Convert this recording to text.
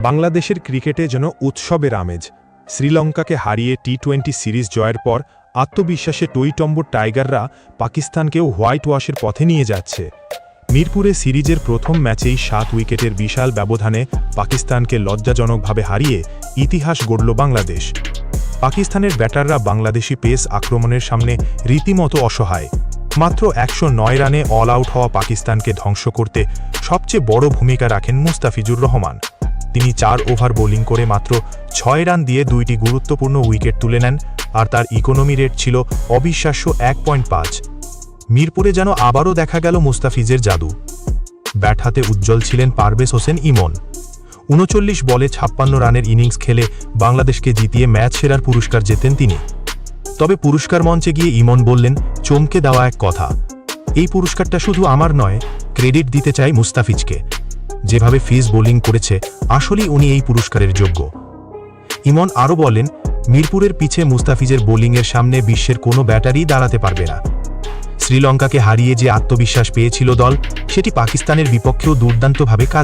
বাংলাদেশের ক্রিকেটে যেন উৎসবের আমেজ, শ্রীলঙ্কাকে হারিয়ে টি টোয়েন্টি সিরিজ জয়ের পর আত্মবিশ্বাসে টইটম্বর টাইগাররা পাকিস্তানকেও হোয়াইট ওয়াশের পথে নিয়ে যাচ্ছে। মিরপুরে সিরিজের প্রথম ম্যাচেই সাত উইকেটের বিশাল ব্যবধানে পাকিস্তানকে লজ্জাজনকভাবে হারিয়ে ইতিহাস গড়ল বাংলাদেশ। পাকিস্তানের ব্যাটাররা বাংলাদেশি পেস আক্রমণের সামনে রীতিমতো অসহায়। মাত্র একশো নয় রানে অল আউট হওয়া পাকিস্তানকে ধ্বংস করতে সবচেয়ে বড় ভূমিকা রাখেন মুস্তাফিজুর রহমান। তিনি চার ওভার বোলিং করে মাত্র ছয় রান দিয়ে দুইটি গুরুত্বপূর্ণ উইকেট তুলে নেন, আর তার ইকোনমি রেট ছিল অবিশ্বাস্য এক পয়েন্ট পাঁচ। মিরপুরে যেন আবারও দেখা গেল মুস্তাফিজের জাদু। ব্যাট হাতে উজ্জ্বল ছিলেন পারভেজ হোসেন ইমন। উনচল্লিশ বলে ছাপ্পান্ন রানের ইনিংস খেলে বাংলাদেশকে জিতিয়ে ম্যাচ সেরার পুরস্কার জেতেন তিনি। তবে পুরস্কার মঞ্চে গিয়ে ইমন বললেন, চমকে দেওয়া এক কথা। এই পুরস্কারটা শুধু আমার নয়, ক্রেডিট দিতে চাই মুস্তাফিজকে। যেভাবে ফিজ বোলিং করেছে, আসলেই উনি এই পুরস্কারের যোগ্য। ইমন আরও বলেন, মিরপুরের পিছে মুস্তাফিজের বোলিংয়ের সামনে বিশ্বের কোনো ব্যাটারি দাঁড়াতে পারবে না। শ্রীলঙ্কাকে হারিয়ে যে আত্মবিশ্বাস পেয়েছিল দল, সেটি পাকিস্তানের বিপক্ষেও দুর্দান্তভাবে কাজ